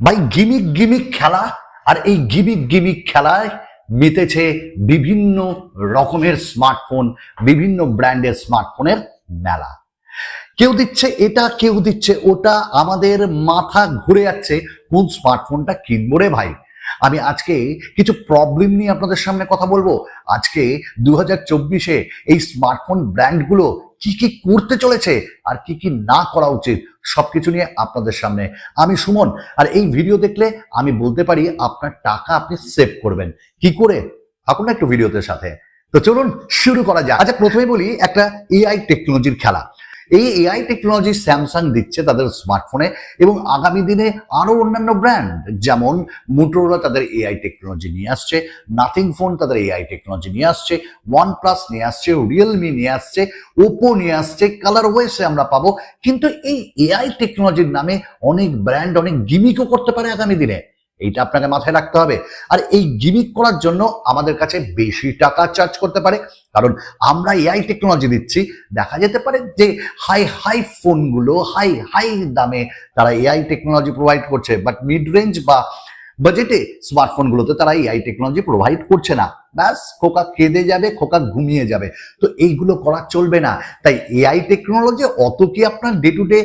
ভাই, gimmick gimmick খেলা আর এই গিমিক গিমিক খেলায় মেতেছে বিভিন্ন রকমের স্মার্টফোন, বিভিন্ন ব্র্যান্ডের স্মার্টফোনের মেলা। কেউ দিচ্ছে এটা, কেউ দিচ্ছে ওটা, আমাদের মাথা ঘুরে যাচ্ছে কোন স্মার্টফোনটা কিনবো রে ভাই। আমি আজকে কিছু প্রবলেম নিয়ে আপনাদের সামনে কথা বলব। আজকে দু হাজার চব্বিশে এই স্মার্টফোন ব্র্যান্ডগুলো কি কি করতে চলেছে আর কি কি না করা উচিত সবকিছু নিয়ে আপনাদের সামনে। আমি সুমন, আর এই ভিডিও দেখলে আমি বলতে পারি আপনার টাকা আপনি সেভ করবেন। কি করে? থাকুন একটু ভিডিওতে সাথে। তো চলুন শুরু করা যাক। আচ্ছা প্রথমে বলি একটা এআই টেকনোলজির খেলা। এই এআই টেকনোলজি স্যামসাং দিচ্ছে তাদের স্মার্টফোনে এবং আগামী দিনে আরও অন্যান্য ব্র্যান্ড যেমন মোটোরোলা তাদের এআই টেকনোলজি নিয়ে আসছে নাথিং ফোন তাদের এআই টেকনোলজি নিয়ে আসছে ওয়ান প্লাস নিয়ে আসছে রিয়েলমি নিয়ে আসছে ওপো নিয়ে আসছে কালার ওয়েসে আমরা পাবো। কিন্তু এই এআই টেকনোলজির নামে অনেক ব্র্যান্ড অনেক গিমিকও করতে পারে আগামী দিনে। এইটা আপনাকে মাথায় রাখতে হবে। আর এই গিমিক করার জন্য আমাদের কাছে বেশি টাকা চার্জ করতে পারে। কারণ আমরা এআই টেকনোলজি দিচ্ছি। দেখা যেতে পারে যে হাই হাই ফোনগুলো হাই হাই দামে তারা এআই টেকনোলজি প্রোভাইড করছে। বাট মিড রেঞ্জ বা বাজেটে স্মার্টফোনগুলোতে তারা এআই টেকনোলজি প্রোভাইড করছে না। ব্যাস, খোকা কেঁদে যাবে, খোকা ঘুমিয়ে যাবে। তো এইগুলো করা চলবে না। তাই এআই টেকনোলজি অত কি আপনার ডে টু ডে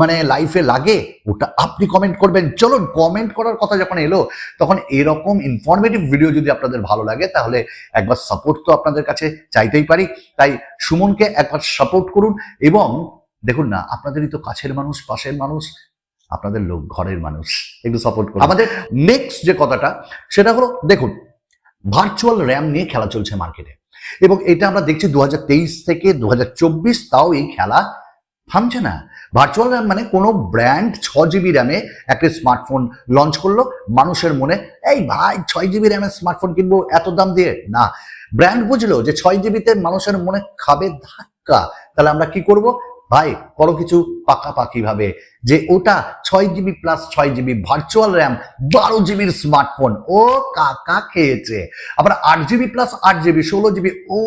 মানে লাইফে লাগে, ওটা আপনি কমেন্ট করবেন। চলুন কমেন্ট করার কথা যখন এলো, তখন এরকম ইনফরমেটিভ ভিডিও যদি আপনাদের ভালো লাগে, তাহলে একবার সাপোর্ট তো আপনাদের কাছে চাইতেই পারি। তাই সুমনকে একবার সাপোর্ট করুন এবং দেখুন না, আপনাদেরই তো কাছের মানুষ, পাশের মানুষ, আপনাদের লোক ঘরের মানুষ, একটু সাপোর্ট করুন। আমাদের নেক্সট যে কথাটা, সেটা হলো, দেখুন ভার্চুয়াল র্যাম নিয়ে খেলা চলছে মার্কেটে এবং এটা আমরা দেখছি দু হাজার তেইশ থেকে দু হাজার চব্বিশ, তাও এই খেলা থামছে না। ভার্চুয়াল র্যাম মানে কোনো ব্র্যান্ড ছ জিবি র্যামে একটা স্মার্টফোন লঞ্চ করল। মানুষের মনে, এই ভাই, ছয় জিবি র্যামের স্মার্টফোন কিনবো এত দাম দিয়ে? না। ব্র্যান্ড বুঝলো যে ছয় জিবিতে মানুষের মনে খাবে ধাক্কা। তাহলে আমরা কি করব? ভাই করো কিছু পাকাপাকি ভাবে যে ওটা ছয় জিবি প্লাস ছয় জিবি ভার্চুয়াল র্যাম বারো জিবির স্মার্টফোন ও কাকা খেয়েছে। আবার আট জিবি প্লাস আট জিবি ষোলো জিবি ও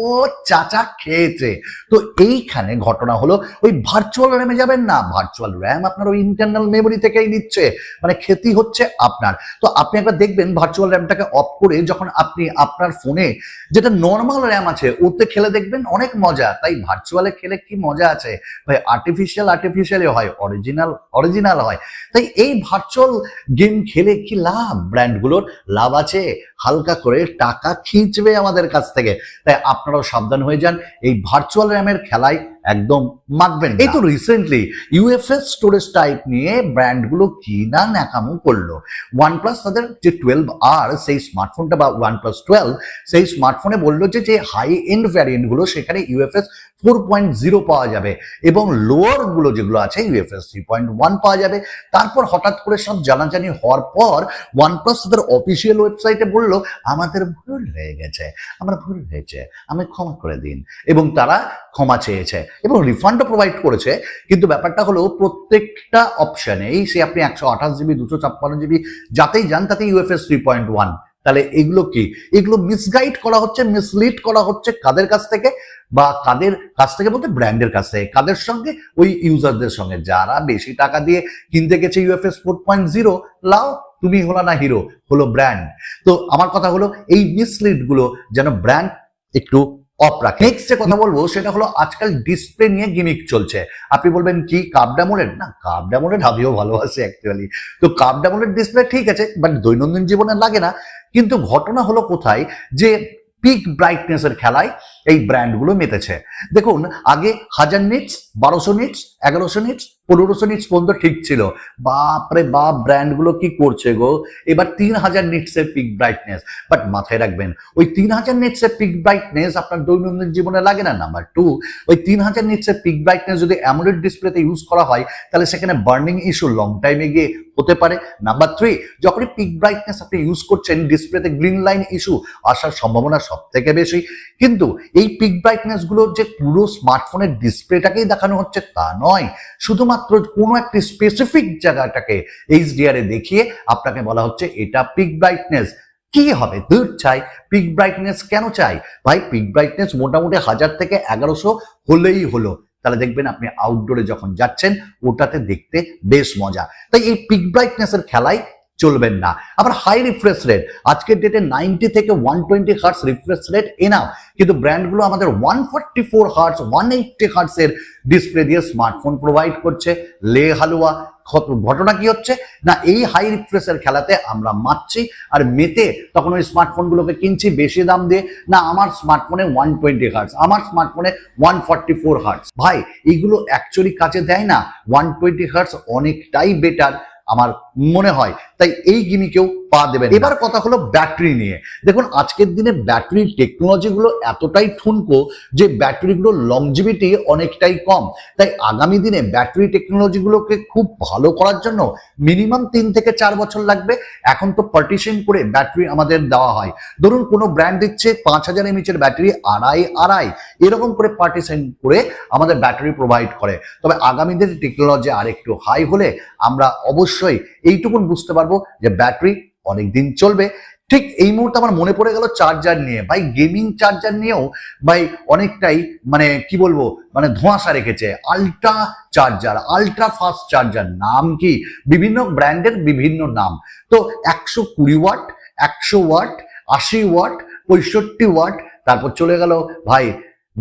চাচা খেয়েছে। তো এইখানে ঘটনা হলো, ওই ভার্চুয়াল র্যামে যাবেন না। ভার্চুয়াল র্যাম আপনার ওই ইন্টারনাল মেমোরি থেকেই নিচ্ছে। মানে ক্ষতি হচ্ছে আপনার। তো আপনি একবার দেখবেন ভার্চুয়াল র্যামটাকে অফ করে যখন আপনি আপনার ফোনে যেটা নর্মাল র্যাম আছে, ওতে খেলে দেখবেন অনেক মজা। তাই ভার্চুয়ালে খেলে কি মজা আছে? ভাই আর্টিফিশিয়াল আর্টিফিশিয়ালি হয় অরিজিনাল অরিজিনাল হয়। তাই এই ভার্চুয়াল গেম খেলে কি লাভ? ব্র্যান্ডগুলোর লাভ আছে। হালকা করে টাকা খিঁচবে আমাদের কাছ থেকে। তাই আপনারাও সাবধান হয়ে যান। এই ভার্চুয়াল র্যামের খেলায় একদম মাখবেন এই তো রিসেন্টলি ইউএফএস স্টোরেজ টাইপ নিয়ে ব্র্যান্ডগুলো কি না ন্যাকামো করল। ওয়ান প্লাস তাদের যে টুয়েলভ আর সেই স্মার্টফোনটা বা ওয়ান প্লাস টুয়েলভ সেই স্মার্টফোনে বলল যে যে হাই এন্ড ভ্যারিয়েন্টগুলো সেখানে ইউএফএস ফোর পয়েন্ট জিরো পাওয়া যাবে এবং লোয়ারগুলো যেগুলো আছে ইউএফএস থ্রি পয়েন্ট ওয়ান পাওয়া যাবে। তারপর হঠাৎ করে সব জানাজানি হওয়ার পর ওয়ান প্লাস তাদের অফিসিয়াল ওয়েবসাইটে বলল, আমাদের ভুল হয়ে গেছে, আমার ভুল হয়েছে, আমি ক্ষমা করে দিন। এবং তারা ক্ষমা চেয়েছে। এবং রিফান্ডও প্রোভাইড করেছে, কিন্তু ব্যাপারটা হলো প্রত্যেকটা অপশনেই সে আপনি একশো আঠাশ জিবি দুশো ছাপ্পান্ন জিবি যাতেই যান তাতে ইউএফএস থ্রি পয়েন্ট ওয়ান তাহলে এগুলো কি? এগুলো মিসগাইড করা হচ্ছে মিসলিড করা হচ্ছে কাদের কাছ থেকে? বা কাদের কাছ থেকে বলতে ব্র্যান্ডের কাছ থেকে। কাদের সঙ্গে? ওই ইউজারদের সঙ্গে। যারা বেশি টাকা দিয়ে কিনতে গেছে ইউএফএস ফোর পয়েন্ট জিরো লাও, তুমি হলো না হিরো হলো ব্র্যান্ড তো আমার কথা হলো, এই মিসলিডগুলো যেন ব্র্যান্ড একটু অফ রাখে। নেক্সট যে কথা বলব সেটা হলো আজকাল ডিসপ্লে নিয়ে গিমিক চলছে। আপনি বলবেন কি কাপ ড্যামোলেড না কাপ ড্যামোলেড আমিও ভালোবাসি অ্যাকচুয়ালি তো কাপ ড্যামোলেড ডিসপ্লে ঠিক আছে বাট দৈনন্দিন জীবনে লাগে না। কিন্তু ঘটনা হলো কোথায়? যে পিক ব্রাইটনেসের খেলায় এই ব্র্যান্ডগুলো মেতেছে। দেখুন আগে হাজার নিটস বারোশো নিটস এগারোশো নিটস পনেরোশো নিটস পর্যন্ত ঠিক ছিল। বাপরে বাপ ব্র্যান্ডগুলো কি করছে গো? এবার তিন হাজার নিটসের পিক ব্রাইটনেস বাট মাথায় রাখবেন, ওই তিন হাজার নিটসের পিক ব্রাইটনেস আপনার দৈনন্দিন জীবনে লাগে না? নাম্বার টু ওই তিন হাজার নিটসের পিক ব্রাইটনেস যদি অ্যামোলেড ডিসপ্লেতে ইউজ করা হয়, তাহলে সেখানে বার্নিং ইস্যু লং টাইমে গিয়ে হতে পারে। নাম্বার থ্রি যখনই পিক ব্রাইটনেস আপনি ইউজ করছেন ডিসপ্লেতে গ্রিন লাইন ইস্যু আসার সম্ভাবনা সব থেকে বেশি। কিন্তু এই পিক ব্রাইটনেসগুলো যে পুরো স্মার্টফোনের ডিসপ্লেটাকেই দেখানো হচ্ছে তা নয়। শুধুমাত্র কোনো একটি স্পেসিফিক জায়গাটাকে এইচডিআরে দেখিয়ে আপনাকে বলা হচ্ছে এটা পিক ব্রাইটনেস কি হবে? দূর চাই পিক ব্রাইটনেস কেন চাই? ভাই পিক ব্রাইটনেস মোটামুটি হাজার থেকে এগারোশো হলেই হলো। তাহলে দেখবেন আপনি আউটডোরে যখন যাচ্ছেন, ওটাতে দেখতে বেশ মজা। তাই এই পিক ব্রাইটনেসের খেলায় চলবেন না। আবার হাই রিফ্রেশ রেট আজকের ডেটে নাইনটি থেকে one twenty hertz refresh rate এনাও কিন্তু ব্র্যান্ডগুলো আমাদের one forty four hertz one eighty হার্টসের display দিয়ে স্মার্টফোন প্রোভাইড করছে। লে হালুয়া ঘটনা কি হচ্ছে? না, এই হাই রিফ্রেশের খেলাতে আমরা মারছি, আর মেতে তখন ওই স্মার্টফোনগুলোকে কিনছি বেশি দাম দিয়ে। না, আমার স্মার্টফোনে ওয়ান টোয়েন্টি হার্টস আমার স্মার্টফোনে ওয়ান ফর্টি ফোর হার্টস ভাই এইগুলো অ্যাকচুয়ালি কাজে দেয় না। ওয়ান টোয়েন্টি হার্টস অনেকটাই বেটার আমার মনে হয়। তাই এই গিমিকেও পা দেবেন এবার কথা হলো ব্যাটারি নিয়ে। দেখুন, আজকের দিনে ব্যাটারি টেকনোলজিগুলো এতটাই ঠুনকো যে ব্যাটারিগুলোর লংজিভিটি অনেকটাই কম। তাই আগামী দিনে ব্যাটারি টেকনোলজিগুলোকে খুব ভালো করার জন্য মিনিমাম তিন থেকে চার বছর লাগবে। এখন তো পার্টিশন করে ব্যাটারি আমাদের দেওয়া হয়। ধরুন, কোনো ব্র্যান্ড দিচ্ছে পাঁচ হাজার এমএচের ব্যাটারি, আড়াই আড়াই। এরকম করে পার্টিশন করে আমাদের ব্যাটারি প্রোভাইড করে। তবে আগামী দিনে টেকনোলজি আর একটু হাই হলে আমরা অবশ্যই এইটুকুন বুঝতে পারব যে ব্যাটারি অনেকদিন চলবে। ঠিক এই মুহূর্তে আমার মনে পড়ে গেল চার্জার নিয়ে। ভাই গেমিং চার্জার নিয়েও ভাই অনেকটাই মানে কি বলব? মানে ধোঁয়াশা রেখেছে। Ultra charger ultra fast charger নাম কি? বিভিন্ন ব্র্যান্ডের বিভিন্ন নাম। তো একশো কুড়ি ওয়াট, একশো ওয়াট, আশি ওয়াট, পঁয়ষট্টি ওয়াট, তারপর চলে গেল ভাই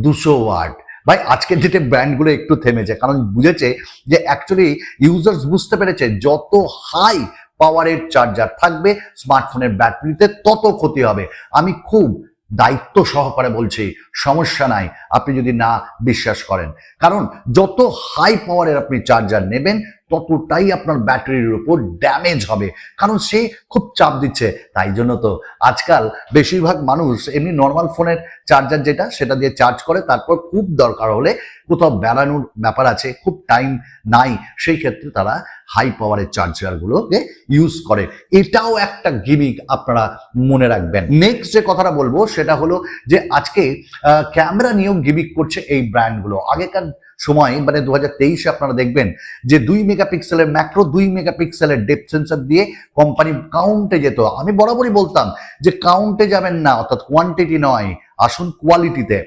দুশো ওয়াট। ভাই, আজকের ডেটে ব্র্যান্ডগুলো একটু থেমেছে, কারণ বুঝেছে যে অ্যাকচুয়ালি ইউজার্স বুঝতে পেরেছে যত হাই পাওয়ারের চার্জার থাকবে, স্মার্টফোনের ব্যাটারিতে তত ক্ষতি হবে। আমি খুব দায়িত্ব সহকারে বলছি, সমস্যা নাই, আপনি যদি না বিশ্বাস করেন। কারণ যত হাই পাওয়ারের আপনি চার্জার নেবেন ততটাই আপনার ব্যাটারির উপর ড্যামেজ হবে। কারণ সে খুব চাপ দিচ্ছে। তাই জন্য তো আজকাল বেশিরভাগ মানুষ এমনি নর্মাল ফোনের চার্জার যেটা, সেটা দিয়ে চার্জ করে। তারপর খুব দরকার হলে কোথাও বেড়ানোর ব্যাপার আছে, খুব টাইম নাই, সেই ক্ষেত্রে তারা হাই পাওয়ারের চার্জারগুলোকে ইউজ করে। এটাও একটা গিমিক আপনারা মনে রাখবেন। নেক্সট যে কথাটা বলব, সেটা হলো যে আজকে ক্যামেরা নিয়েও গিমিক করছে এই ব্র্যান্ডগুলো আগেকার সময় মানে দু হাজার তেইশে আপনারা দেখবেন যে দুই মেগাপিক্সেলের ম্যাক্রো দুই মেগাপিক্সেলের ডেপ সেন্সার দিয়ে কোম্পানি কাউন্টে যেত। আমি বরাবরই বলতাম যে কাউন্টে যাবেন না, অর্থাৎ কোয়ান্টিটি নয়, আসুন কোয়ালিটিতে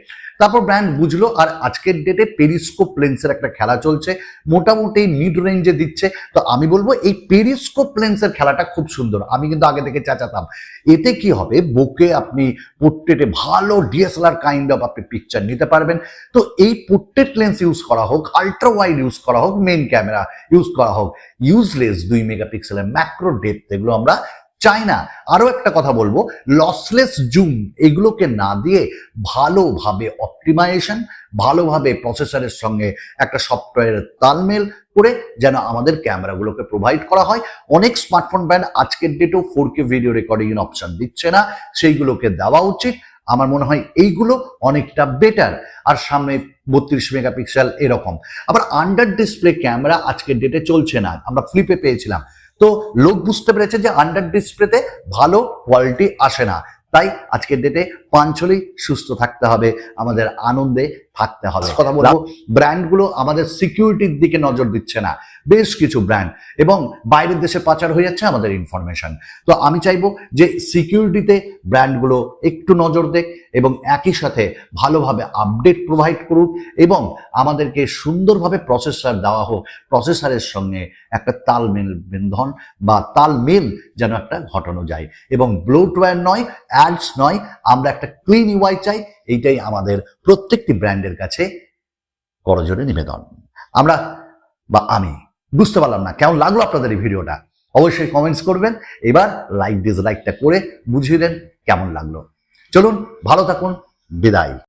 তারপর ব্র্যান্ড বুঝলো, আর আজকের ডেটে পেরিস্কোপ লেন্সের একটা খেলা চলছে, মোটামুটি মিড রেঞ্জে দিচ্ছে। তো আমি বলব, এই পেরিস্কোপ লেন্সের খেলাটা খুব সুন্দর। আমি কিন্তু আগে থেকে চাচাতাম। এতে কি হবে? বুকে আপনি পোর্ট্রেটে ভালো ডিএসএলআর কাইন্ড অফ আপনি পিকচার নিতে পারবেন। তো এই পোর্ট্রেট লেন্স ইউজ করা হোক আল্ট্রা ওয়াইড ইউজ করা হোক মেন ক্যামেরা ইউজ করা হোক ইউজলেস দুই মেগাপিক্সেলের ম্যাক্রো ডেপথ এগুলো আমরা চাই না আরও একটা কথা বলব লসলেস জুম, এগুলোকে না দিয়ে ভালোভাবে অপটিমাইজেশন ভালোভাবে প্রসেসরের সঙ্গে একটা সফটওয়্যারের তালমেল করে যেন আমাদের ক্যামেরাগুলোকে প্রোভাইড করা হয়। অনেক স্মার্টফোন ব্র্যান্ড আজকের ডেটেও four K video recording option দিচ্ছে না, সেইগুলোকে দেওয়া উচিত। আমার মনে হয় এইগুলো অনেকটা বেটার আর সামনে বত্রিশ মেগাপিক্সেল এরকম। আবার আন্ডার ডিসপ্লে ক্যামেরা আজকের ডেটে চলছে না। আমরা ফ্লিপে পেয়েছিলাম। তো লোক বুঝতে পেরেছে যে আন্ডার ডিসপ্লেতে ভালো কোয়ালিটি আসে না। তাই আজকের ডেটে পাঞ্চলেই সুস্থ থাকতে হবে আমাদের আনন্দে থাকতে হবে। কথা বলব। ব্র্যান্ডগুলো আমাদের সিকিউরিটির দিকে নজর দিচ্ছে না বেশ কিছু ব্র্যান্ড। এবং বাইরের দেশে পাচার হয়ে যাচ্ছে আমাদের ইনফরমেশন। তো আমি চাইব যে সিকিউরিটিতে ব্র্যান্ডগুলো একটু নজর দেখ এবং একই সাথে ভালোভাবে আপডেট প্রোভাইড করুক এবং আমাদেরকে সুন্দরভাবে প্রসেসর দেওয়া হোক। প্রসেসরের সঙ্গে একটা তালমেল বন্ধন বা তালমেল যেন একটা ঘটানো যায়। এবং ব্লোটওয়্যার নয় অ্যাডস নয় আমরা একটা ক্লিন ইউআই চাই, এইটাই আমাদের প্রত্যেকটি ব্র্যান্ডের কাছে করজোরে নিবেদন। আমরা বা আমি, বুঝতে পারলাম না, কেমন লাগল আপনাদের এই ভিডিওটা? অবশ্যই কমেন্টস করবেন, এবার লাইক ডিসলাইকটা করে বুঝিয়ে দেন কেমন লাগল। চলুন, ভালো থাকুন, বিদায়।